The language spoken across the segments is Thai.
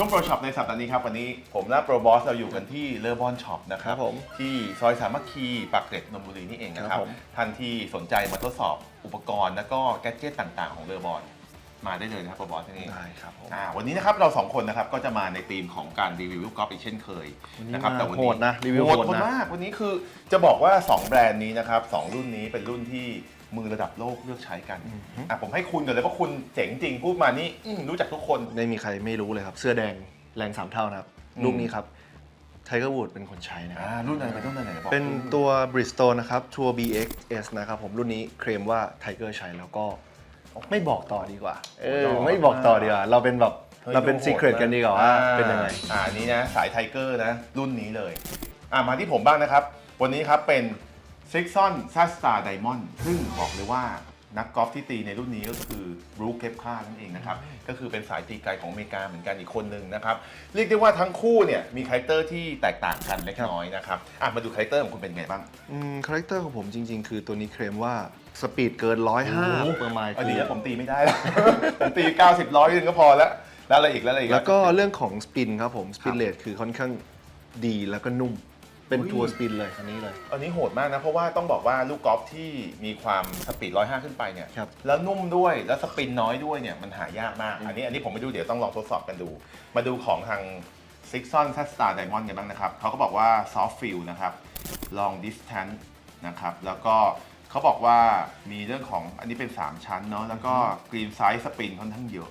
ช่วงโปรช็อปในสัปดาห์นี้ครับ วันนี้ผมและโปรบอสเราอยู่กันที่เลอบอนช็อปนะครับครับผมที่ซอยสามัคคีปากเกร็ดนนทบุรีนี่เองนะคครัรับบผมท่านที่สนใจมาทดสอบอุปกรณ์แล้วก็แกดเจิตต่างๆ ของเลอบอนมาได้เลยนะครับโปรบอสที่นี่ได้ครับผมอ่าวันนี้นะครับเราสองคนนะครับก็จะมาในธีมของการรีวิวลูกกอล์ฟอีกเช่นเคยวันนี้นะครับมาแต่วันโหนี้ดนะรีวิวโหดโหดคนนะมากวันนี้คือจะบอกว่า 2 แบรนด์นี้นะครับสองรุ่นนี้เป็นรุ่นที่ มือระดับโลกเลือกใช้กันอะผมให้คุณก่อนเลยเพราะคุณเจ๋งจริงพูดมานี่อื้อรู้จักทุกคน ไม่มีใครไม่รู้เลยครับ เสื้อแดงแรงสามเท่านะครับ อืม ลูกนี้ครับไทเกอร์วูดเป็นคนใช้นะครับ อ่ารุ่นอะไรเป็นรุ่นอะไรบอกเป็นตัว Bridgestone นะครับ Tour BXS นะครับผมรุ่นนี้เคลมว่าไทเกอร์ใช้แล้วก็ไม่บอกต่อดีกว่า เออ ไม่บอกต่อดีกว่า เราเป็นแบบ ฮ้ยเราเป็นดูโหดซีเครตกันดีกว่าว่าเป็นยังไง อ่าอันนี้นะสายไทเกอร์นะ รุ่นนี้เลย อ่ามาที่ผมบ้างนะครับ วันนี้ครับเป็น s i x o n s a s t a r Diamond ซึ่งบอกเลยว่านักกอล์ฟที่ตีในรุ่นนี้ก็คือบรูคเคปคานั่นเองนะครับ ก็คือเป็นสายตีไกลของอเมริกาเหมือนกันอีกคนหนึ่งนะครับ เรียกได้ว่าทั้งคู่เนี่ยมีคาแรคเตอร์ที่แตกต่างกันเล็กน้อยนะครับอะมาดูคาแรคเตอร์ของคุณเป็นไงบ้าง อืมคาแรคเตอร์ของผมจริง ๆ คือตัวนี้เคลมว่าสปีดเกิน105ประมาณอันนี้ผมตีไม่ได้แล้ว ผมตี 90 ร้อยนึงก็พอแล้ว แล้วอะไรอีกแล้วอะไรอีกแล้วก็เรื่องของสปินครับผมสปินครับเลทคือค่อนข้างดีแล้วก็นุ่ม เป็นอุ้ยทัวร์สปินเลยคันนี้เลย อันนี้โหดมากนะ เพราะว่าต้องบอกว่าลูกกอล์ฟที่มีความสปีด105 ขึ้นไปเนี่ย ครับ แล้วนุ่มด้วยแล้วสปินน้อยด้วยเนี่ยมันหายากมาก อันนี้อันนี้ผมไม่ดูเดี๋ยวต้องลองทดสอบกันดู มาดูของทาง s i x o n s t a r Diamond กันบ้างนะครับเขาก็บอกว่า soft feel นะครับ long distance นะครับแล้วก็เขาบอกว่ามีเรื่องของอันนี้เป็น 3 ชั้นเนาะแล้วก็ green size สปินค่อนข้างเยอะ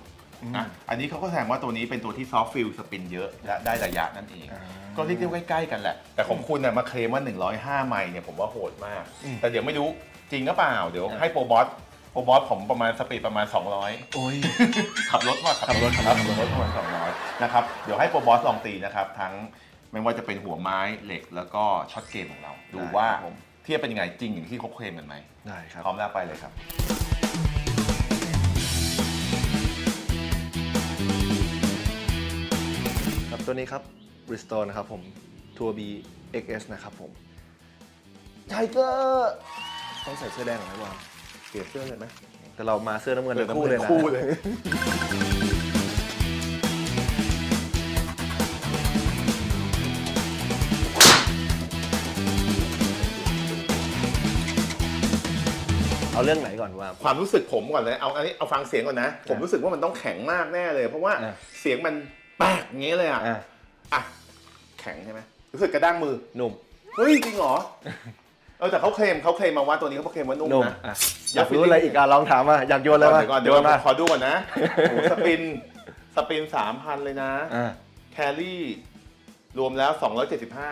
นะอันนี้เขาก็แสดงว่าตัวนี้เป็นตัวที่ soft feel สปินเยอะและได้ระยะนั่นเองอ่าก็เรียกได้ว่าใกล้ๆกันแหละ แต่ของคุณเนี่ยมาเคลมว่า 105 ไมล์เนี่ยผมว่าโหดมากอืมแต่เดี๋ยวไม่รู้จริงหรือเปล่า เดี๋ยวอ่าให้โปรบอสโปรบอสผมประมาณสปีดประมาณ 200 โอ้ย ขับรถว่าขับรถขับรถประมาณ200 นะครับ เดี๋ยวให้โปรบอสลองตีนะครับ ทั้งไม่ว่าจะเป็นหัวไม้เหล็กแล้วก็ช็อตเกมของเรา ดูว่าได้ครับผมเทียบเป็นยังไงจริงอย่างที่เขาเคลมกันไหมได้ครับพร้อมแล้วไปเลยครับ ตัวนี้ครับ Restore นะครับผม Tour B XS นะครับผมไทเกอร์ต้องใส่เสื้อแดงหน่อยไหมวางเปลี่ยนเสื้อเลยไหมแต่เรามาเสื้อน้ำเงินทั้งคู่เลยนะคู่เลย เอาเรื่องไหนก่อนวางความรู้สึกผมก่อนเลย เอาอันนี้เอาฟังเสียงก่อนนะ ผมรู้สึกว่ามันต้องแข็งมากแน่เลย เพราะว่าอะเสียงมัน แปกอย่างงี้เลยอะอะอะแข็งใช่ไหมรู้สึกกระด้างมือนุ่มเฮ้ย จริงเหรอ เออแต่เขาเคลมเขาเคลมมาว่าตัวนี้เขาเคลมว่านุ่มนุ่มนะ อะอายอยากกรู้อะไรอีกอะลองถามมาอยากโยนอะไรเดี๋ยวก่อนมาเดี๋ยวก่อนเดี๋ยวก่อนโยนมาขอดูก่อนนะโอ้โหสปินสปินสามพันเลยนะ อะ แครี่ รวมแล้ว อะ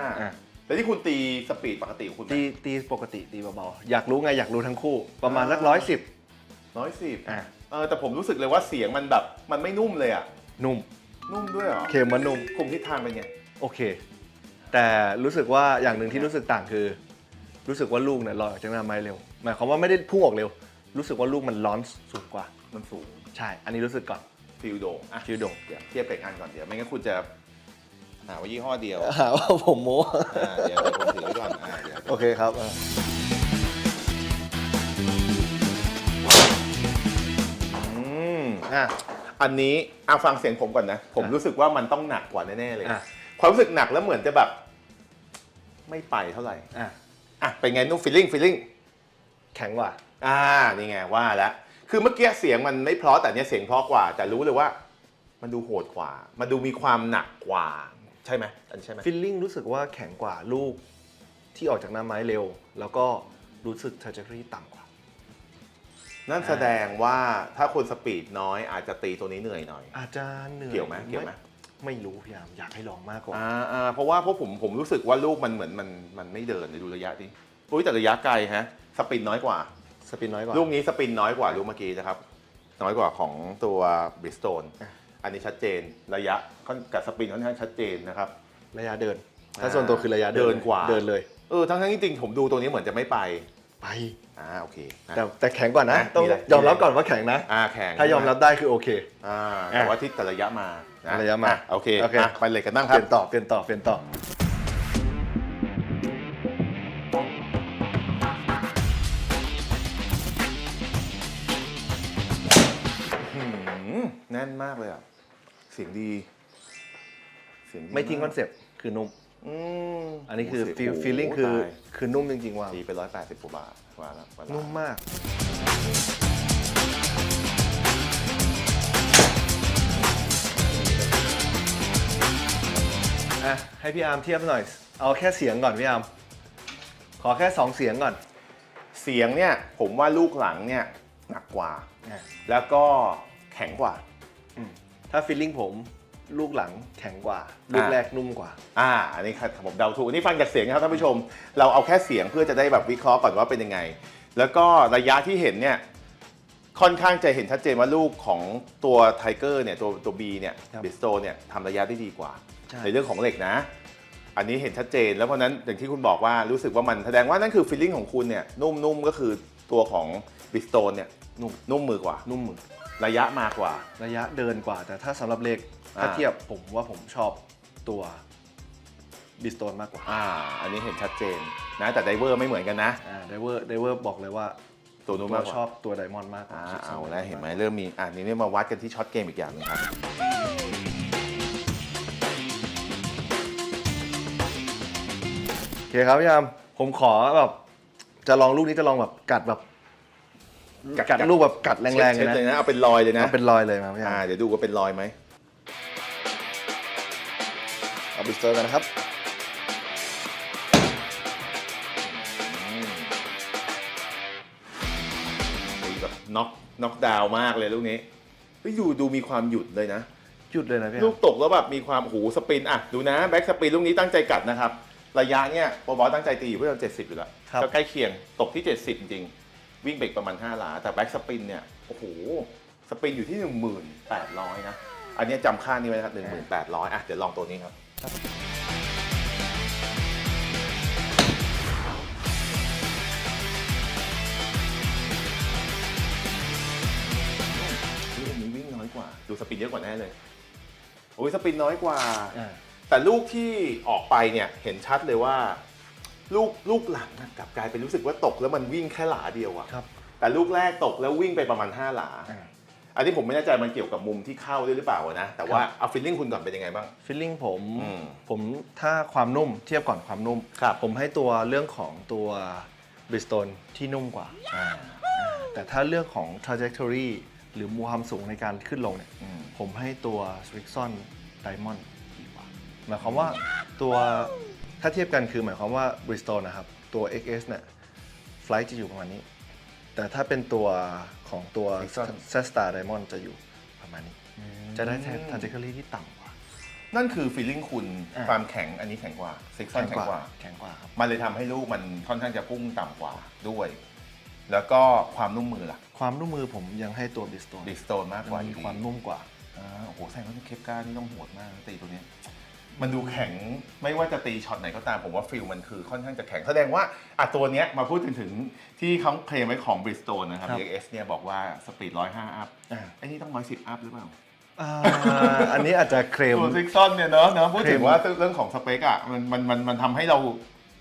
275แต่ที่คุณตีสปีดปกติของคุณตีตีปกติตีเบาๆอยากรู้ไงอยากรู้ทั้งคู่ ประมาณสักร้อยสิบน้อยสิบอะเออแต่ผมรู้สึกเลยว่าเสียงมันแบบ มันไม่นุ่มเลยอะ นุ่ม นุ่มด้วยเหรอเค็มมันนุ่มคุมทิศทางเป็นไง โอเค แต่รู้สึกว่าอย่างหนึ่งที่รู้สึกต่างคือ รู้สึกว่าลูกเนี่ยลอยออกจากหน้าไม้เร็ว หมายความว่าไม่ได้พุ่งออกเร็ว รู้สึกว่าลูกมันลอนสูงกว่า มันสูงใช่ อันนี้รู้สึกก่อน ฟิลโดงอะคิวโดง เดี๋ยวเทียบกับอีกอันก่อนเดี๋ยว ไม่งั้นคุณจะหาว่ายี่ห้อเดียวหาว่าผมโม้ อ่าเดี๋ยวเดี๋ยวผมถือไว้ก่อนอ่าเดี๋ยวโอเคครับอะอืมอะ อันนี้เอาฟังเสียงผมก่อนนะ ผมอะรู้สึกว่ามันต้องหนักกว่าแน่ๆเลย อะ ความรู้สึกหนักแล้วเหมือนจะแบบ ไม่ไปเท่าไหร่ อะอะเป็นไงนุ่มฟีลลิ่งฟีลลิ่ง แข็งกว่า อ่า นี่ไงว่าแล้ว คือเมื่อกี้เสียงมันไม่เพราะแต่เนี้ยเสียงเพราะกว่า แต่รู้เลยว่า มันดูโหดกว่า มันดูมีความหนักกว่า ใช่ไหมอันนใช่ไหมฟิลลิ่งรู้สึกว่าแข็งกว่าลูกที่ออกจากหน้าไม้เร็ว แล้วก็รู้สึก trajectory ต่ำกว่า นั่นแสดงว่าถ้าคนสปีดน้อยอาจจะตีตัวนี้เหนื่อยหน่อย อาจจะเหนื่อยเกี่ยวไหมเกี่ยวไหมไม่รู้พยายามอยากให้ลองมากกว่าอ่าอ่าเพราะว่าเพราะผมผมรู้สึกว่าลูกมันเหมือนมันมันไม่เดินในดูระยะดิอุ้ยแต่ระยะไกลฮะสปินน้อยกว่าสปินน้อยกว่าลูกนี้สปินน้อยกว่าลูกเมื่อกี้นะครับน้อยกว่าของตัวบริสโตนอะอันนี้ชัดเจนระยะค่อนกับสปินค่อนข้างชัดเจนนะครับระยะเดิน ถ้าส่วนตัวคือระยะเดินกว่าเดินเลยเออทั้งทั้งๆที่จริงผมดูตัวนี้เหมือนจะไม่ไป ไปอ่าโอเคนะ แต่แต่แข็งกว่านะ นะต้องมีอะไร ยอมรับก่อนว่าแข็งนะ อ่าแข่งถ้ายอมรับได้คือโอเค อ่าแต่ว่าที่แต่ระยะมานะระยะมาอ่โอเคโอเค อะไปเลยกันบ้างคเปรับลี่ยนต่อเปลี่ยนต่อเปลี่ยนต่อหืมแน่นมากเลยอะเสียงดีสียดีไม่ทิ้งคมาอกนเซปต์คือนุ่ม อืมอันนี้คือโโหฟีลโโหฟีลลิ่งคือตายคือนุ่มจริงๆว่าตีไปร้อยแปดสิบกว่าบาทว่าแล้วว่าแล้วนุ่มมาก อะ ให้พี่อาร์มเทียบหน่อย เอาแค่เสียงก่อนพี่อาร์มขอแค่สองเสียงก่อน เสียงเนี่ย ผมว่าลูกหลังเนี่ยหนักกว่าอะแล้วก็แข็งกว่า ถ้าฟีลลิ่งผม ลูกหลังแข็งกว่า ลูกอะแรกนุ่มกว่า อ่าอันนี้ครับผมเดาถูกอันนี้ฟังจากเสียงนะครับท่านผู้ชม เราเอาแค่เสียงเพื่อจะได้แบบวิเคราะห์ก่อนว่าเป็นยังไง แล้วก็ระยะที่เห็นเนี่ยค่อนข้างจะเห็นชัดเจนว่าลูกของตัวไทเกอร์เนี่ยตัวตัว B เนี่ยครับบิสโตเนี่ยทำระยะได้ดีกว่าใช่ในเรื่องของเหล็กนะ อันนี้เห็นชัดเจน แล้วเพราะฉะนั้นอย่างที่คุณบอกว่ารู้สึกว่ามันแสดงว่านั่นคือฟีลลิ่งของคุณเนี่ยนุ่มๆก็คือตัวของบิสโตนเนี่ยนุ่มนุ่มมือกว่า นุ่มมือระยะมากกว่า ระยะเดินกว่า แต่ถ้าสำหรับเหล็ก ถ้าอ่าเทียบผมว่าผมชอบตัวบิสโตนมากกว่าอ่า อันนี้เห็นชัดเจนนะแต่ไดเวอร์ไม่เหมือนกันนะอ่าไดเวอร์ไดเวอร์บอกเลยว่าตัวนู้นตัวมากกว่าชอบตัวไดมอนด์มากกว่าอ่าชิปซัเอานแล้วเห็นไหมเริ่มมีอ่านี่เนี่ยมาวัดกันที่ช็อตเกมอีกอย่างหนึงครับ โอเคครับพี่ยามผมขอแบบจะลองลูกนี้จะลองแบบกัดแบบกัดกัด ลูกแบบกัดแรงๆเลเช็ยดนะเลยนะ เอาเป็นรอยเลยนะเอาเป็นรอยเลยมาพี่ยาอ่ามเดี๋ยวดูว่าเป็นรอยไหม บิสเตอร์กันนะครับตีแบบน็อกน็อกดาวน์มากเลยลูกนี้เฮ้ยอยู่ดูมีความหยุดเลยนะ หยุดเลยนะพี่ลูยากมตกแล้วแบบมีความหูสปินอะดูนะแบ็กสปินลูกนี้ตั้งใจกัดนะครับ ระยะเนี่ยโปรบอลตั้งใจตีอยู่เพื่อเจ็ดสิบอยู่แล้วครับก็ใกล้เคียงตกที่ 70 จริง วิ่งเบรกประมาณ 5 หลา แต่แบ็กสปินเนี่ยโอ้โหสปินอยู่ที่ 1,800นะอันนี้จำค่านี้ไว้นะครับ1,800อะเดี๋ยวลองตัวนี้ครับ เฮ้ยอันนี้วิ่งน้อยกว่า ดูสปินเยอะกว่าแน่เลย โอ้ยสปินน้อยกว่า อ่า แต่ลูกที่ออกไปเนี่ยเห็นชัดเลยว่า ลูกลูกหลังนะกลับกลายเป็นรู้สึกว่าตกแล้วมันวิ่งแค่หลาเดียวอะครับ แต่ลูกแรกตกแล้ววิ่งไปประมาณ 5 หลา อ่า อันนี้ผมไม่แน่ใจมันเกี่ยวกับมุมที่เข้าด้วยหรือเปล่าอะนะ แต่ว่าเอาฟิลลิ่งคุณก่อนเป็นยังไงบ้างฟีลลิ่งผมอืมผมถ้าความนุ่มเทียบก่อนความนุ่ม ครับ ผมให้ตัวเรื่องของตัวบริสโตนที่นุ่มกว่าแต่ถ้าเรื่องของ trajectory หรือมูความสูงในการขึ้นลงเนี่ย อืม ผมให้ตัว s r i x o n Diamond ดีกว่าหมายความว่าตัวถ้าเทียบกันคือหมายความว่า Bristol นะครับ ตัว XS เนี่ยไฟล์จะอยู่ประมาณนี้ แต่ถ้าเป็นตัว ของตัว Sexton s a s t a r Diamond จะอยู่ประมาณนี้ จะได้ trajectory ที่ต่ำกว่า นั่นคือฟีลลิ่งคุณอ่าความแข็งอันนี้แข็งกว่าซิกซอนแข็งกว่า แข็งกว่าครับ มันเลยทำให้ลูกมันค่อนข้างจะพุ่งต่ำกว่าด้วย แล้วก็ความนุ่มมือล่ะความนุ่มมือผมยังให้ตัว Bristol ดิสโตนมากกว่ามีอยู่ดีความนุ่มกว่า อ่าโอ้โหแสดงว่าเคปก้านี่ต้องโหดมากนะตีตัวเนี้ย มันดูแข็งไม่ว่าจะตีช็อตไหนก็ตามผมว่าฟิลมันคือค่อนข้างจะแข็ง แสดงว่าอะตัวเนี้ยมาพูดถึงถึงที่เขาเคลมไว้ของบริสโตนนะครับ ครับ DX เนี่ยบอกว่าสปีด105 อัพอ่า ไอ้นี่ต้อง 110 อัพหรือเปล่าอ่าอันนี้อาจจะเคลม ตัวซิกซอนเนี่ยเนอะเนอะพูดถึงเคลมว่าเรื่องของสเปคอะมันมันมันมันทำให้เรา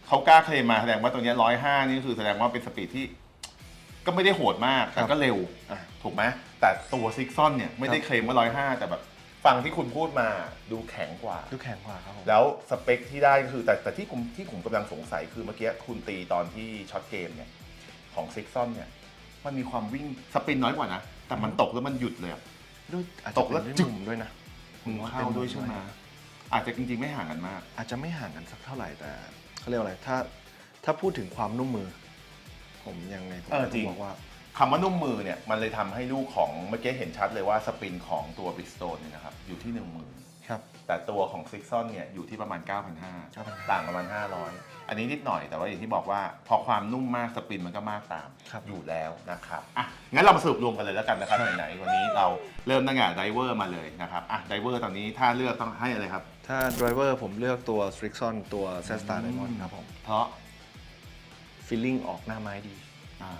เขากล้าเคลมมาแสดงว่าตัวเนี้ย105 นี่คือแสดงว่าเป็นสปีดที่ ก็ไม่ได้โหดมากแต่ก็เร็วอะถูกไหมแต่ตัวซิกซอนเนี่ยไม่ได้เคลมว่า105 แต่แบบ ฟังที่คุณพูดมาดูแข็งกว่า ดูแข็งกว่าครับผมแล้วสเปคที่ได้ก็คือแต่แต่ที่ผมที่ผมกำลังสงสัยคือเมื่อกี้คุณตีตอนที่ช็อตเกมเนี่ยของซิกซอนเนี่ยมันมีความวิ่งสปินน้อยกว่านะ แต่มันตกแล้วมันหยุดเลยอะ ด้วยอาจตจะกเป็แล้วนด้วยจึ๊กมุมด้วยนะมุมเข้าด้วยใช่ไหมอาจจะจริงๆไม่ห่างกันมาก อาจจะไม่ห่างกันสักเท่าไหร่แต่เขาเรียกว่าอะไรถ้าถ้าพูดถึงความนุ่มมือ ผมยังไงผมเออจริงบอกว่า คำว่านุ่มมือเนี่ยมันเลยทำให้ลูกของเมื่อกี้เห็นชัดเลยว่าสปินของตัวบริสโตนเนี่ยนะครับอยู่ที่หนึ่งหมื่นครับ แต่ตัวของซิกซอนเนี่ยอยู่ที่ประมาณ 9,500 9,500ต่างประมาณ 500 อันนี้นิดหน่อยแต่ว่าอย่างที่บอกว่าพอความนุ่มมากสปินมันก็มากตามครับอยู่แล้วนะครับอะงั้นเรามาสรุปรวมกันเลยแล้วกันนะครับไหนๆวันนี้เราเริ่มตั้งแต่ไดเวอร์มาเลยนะครับอะไดเวอร์ตอนนี้ถ้าเลือกต้องให้อะไรครับ ถ้า driver ผมเลือกตัว s t r i x o n ตัว s a s t a r Diamond ครับผม เพราะ feeling ออกหน้าไม้ดีอ่า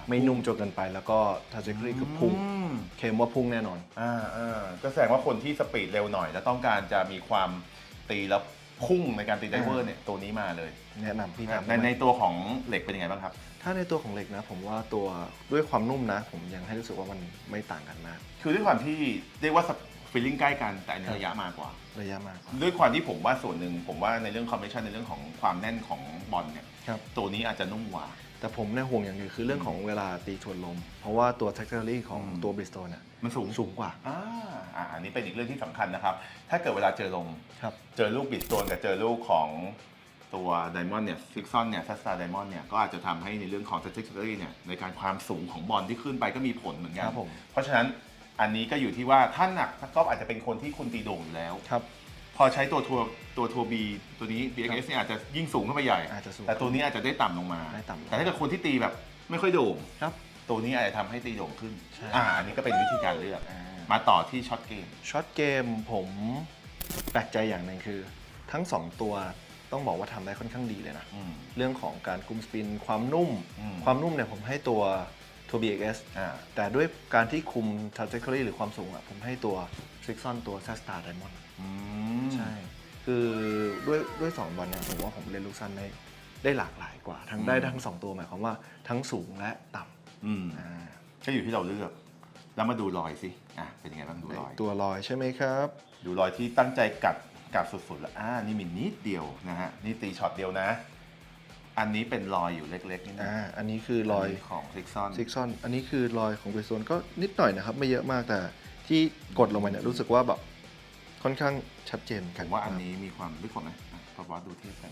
ไม่นุ่มจนเกินไป แล้วก็ trajectory คือพุ่งอืม เคลมว่าพุ่งแน่นอน อ่าอ่าก็แสดงว่าคนที่สปีดเร็วหน่อย แล้วต้องการจะมีความตีแล้วพุ่งในการตีไดเวอร์เนี่ยตัวนี้มาเลยแนะนำพี่ในทำในในตัวของเหล็กเป็นยังไงบ้างครับ ถ้าในตัวของเหล็กนะ ผมว่าตัวด้วยความนุ่มนะ ผมยังให้รู้สึกว่ามันไม่ต่างกันมากคือด้วยความที่เรียกว่าฟฟีลลิ่งใกล้กันแต่อันนี้ระยะมากกว่า ระยะมากกว่าด้วยความที่ผมว่าส่วนหนึ่งผมว่าในเรื่องคอมมิชชั่นในเรื่องของความแน่นของบอลเนี่ยครับ ตัวนี้อาจจะนุ่มกว่า แต่ผมเนี่ยห่วงอย่างหนึงคือเรื่องของเวลาตีทวนลม เพราะว่าตัว t e c h n o l o g y ของอืมตัวบริสโตเนี่ยมันสูง สูงกว่า อ่าอ่าอันนี้เป็นอีกเรื่องที่สำคัญนะครับ ถ้าเกิดเวลาเจอลม ครับ เจอลูกบิดโซนกับเจอลูกของตัวไดมอนด์เนี่ยซิกซอนเนี่ยซัสตาไดมอนด์เนี่ยก็อาจจะทำให้ในเรื่องของ t ท c h n o l o g y เนี่ยในการความสูงของบอลที่ขึ้นไปก็มีผลเหมือนกันครับผม เพราะฉะนั้นอันนี้ก็อยู่ที่ว่าถ้าหนักถ้าก็อาจจะเป็นคนที่คุณตีโด่งอยู่แล้ว ครับ พอใช้ตัวทัวร์ตัวทัวร์บีตัวนี้ BXS เนี่ยอาจจะยิ่งสูงขึ้นไปใหญ่ อาจจะสูงแต่ตัวนี้อาจจะได้ต่ำลงมา ได้ต่ำลง แต่ถ้าเกิดคนที่ตีแบบไม่ค่อยโด่ง ครับ ตัวนี้อาจจะทำให้ตีโด่งขึ้น ใช่ อ่าอันนี้ก็เป็นวิธีการเลือกอ่ามาต่อที่ช็อตเกม ช็อตเกมผมแปลกใจอย่างหนึ่งคือ ทั้งสองตัวต้องบอกว่าทำได้ค่อนข้างดีเลยนะอืมเรื่องของการคุมสปินความนุ่ม อืม ความนุ่มเนี่ยผมให้ตัวตัว BXS อ่า แต่ด้วยการที่คุม trajectory หรือความสูงอะผมให้ตัว s i x o n ตัว s a s t a r Diamond อืมใช่ คือด้วยด้วยสองบอลเนี่ยผมว่าผมเล่นลูกสั้นได้ได้หลากหลายกว่า ทั้งได้ทั้งสองตัวหมายความว่าทั้งสูงและต่อืมำอ่าก็อยู่ที่เราเลือก แล้วมาดูรอยสิอะเป็นยังไงบ้างดูรอย ตัวลอยใช่ไหมครับ ดูรอยที่ตั้งใจกัดกัดสุดๆแล้วอ่านี่มีนิดเดียวนะฮะนี่ตีช็อตเดียวนะ อันนี้เป็นรอยอยู่เล็กๆนี่นะอ่าอันนี้คือรอย ของซิกซอนซิกซอน อันนี้คือรอยของเบโซนก็นิดหน่อยนะครับ ไม่เยอะมากแต่ที่กดลงไปเนี่ยรู้สึกว่าแบบ ค่อนข้างชัดเจนผกันมว่าอันนี้มีความลึกกว่าไหมอะพอบอสดูเทียบกัน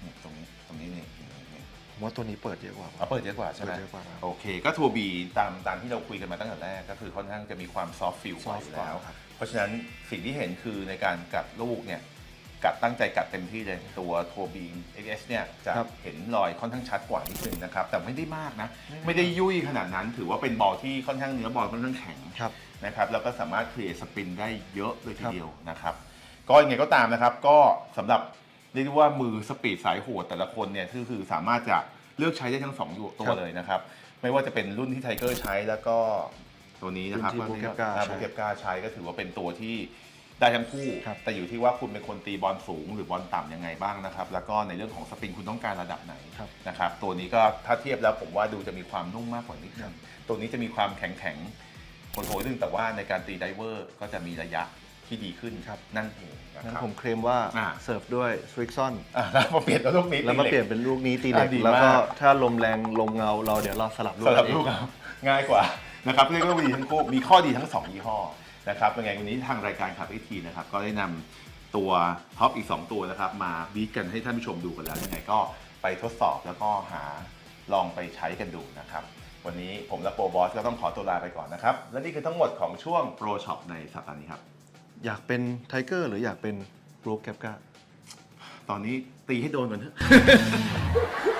เนี่ยตรงนี้ตรงนี้นี่นี่นี่ผมว่าตัวนี้เปิดเยอะกว่า เอาเปิดเยอะกว่าใช่ไหมเปิดเยอะกว่าครับ โอเค ก็ทัวร์บีตามตามที่เราคุยกันมาตั้งแต่แรก ก็คือค่อนข้างจะมีความซอฟต์ฟิลกว่าอยู่แล้ว soft กว่าครับ เพราะฉะนั้นสิ่งที่เห็นคือในการกัดลูกเนี่ยกัดตั้งใจกัดเต็มที่เลยตัวทัวร์บี XS เนี่ยจะครับเห็นรอยค่อนข้างชัดกว่านิดนึงนะครับ แต่ไม่ได้มากนะ ไม่ได้ยุ่ยขนาดนั้นถือว่าเป็นบอลที่ค่อนข้างเนื้อบอลค่อนข้างแข็ง ครับนะครับแล้วก็สามารถเคลียร์สปินได้เยอะเลยทีครับเดียวนะครับ ก็ยังไงก็ตามนะครับ ก็สำหรับเรียกได้ว่ามือสปีดสายโหดแต่ละคนเนี่ยคือคือสามารถจะเลือกใช้ได้ทั้งสองตัวเลยนะครับ ไม่ว่าจะเป็นรุ่นที่ไทเกอร์ใช้แล้วก็ตัวนี้นะครับรุ่นที่ Bukepka ใช้บูเก็บกาใช้ก็ถือว่าเป็นตัวที่ได้ทั้งคู่ ครับ แต่อยู่ที่ว่าคุณเป็นคนตีบอลสูงหรือบอลต่ำยังไงบ้างนะครับ แล้วก็ในเรื่องของสปริงคุณต้องการระดับไหนครับนะครับ ตัวนี้ก็ถ้าเทียบแล้วผมว่าดูจะมีความนุ่มมากกว่านิดนึงตัวนี้จะมีความแข็งแข็งๆ โหดๆนึงแต่ว่าในการตีไดเวอร์ก็จะมีระยะที่ดีขึ้นครับ นั่นเองนะงั้นครับ ผมเคลมว่าอ่า เสิร์ฟด้วยสวิกซอนอะแล้วมาเปลี่ยนตัวลูกนี้ แล้วมาตีหกเปลี่ยนเป็นลูกนี้ตีเหล็กอะดีแล้วก็มาก ถ้าลมแรงลมเงาเราเดี๋ยวเราสลับลูกสำหรับเองลูกเอาง่ายกว่านะครับเรียกว่าดีทั้งคู่มีข้อดีทั้งสองยี่ห้อนะครับยังไงวันนี้ทางรายการขับไอทีนะครับก็ได้นำตัวท็อปอีก 2 ตัวนะครับมาบีทกันให้ท่านผู้ชมดูกันแล้วยังไงก็ไปทดสอบแล้วก็หาลองไปใช้กันดูนะครับ วันนี้ผมและโปรบอสก็ต้องขอตัวลาไปก่อนนะครับ และนี่คือทั้งหมดของช่วงโปรช็อปในสัปดาห์นี้ครับ อยากเป็นไทเกอร์หรืออยากเป็นบรูคแคปกาตอนนี้ตีให้โดนก่อนเถอะโอ้ย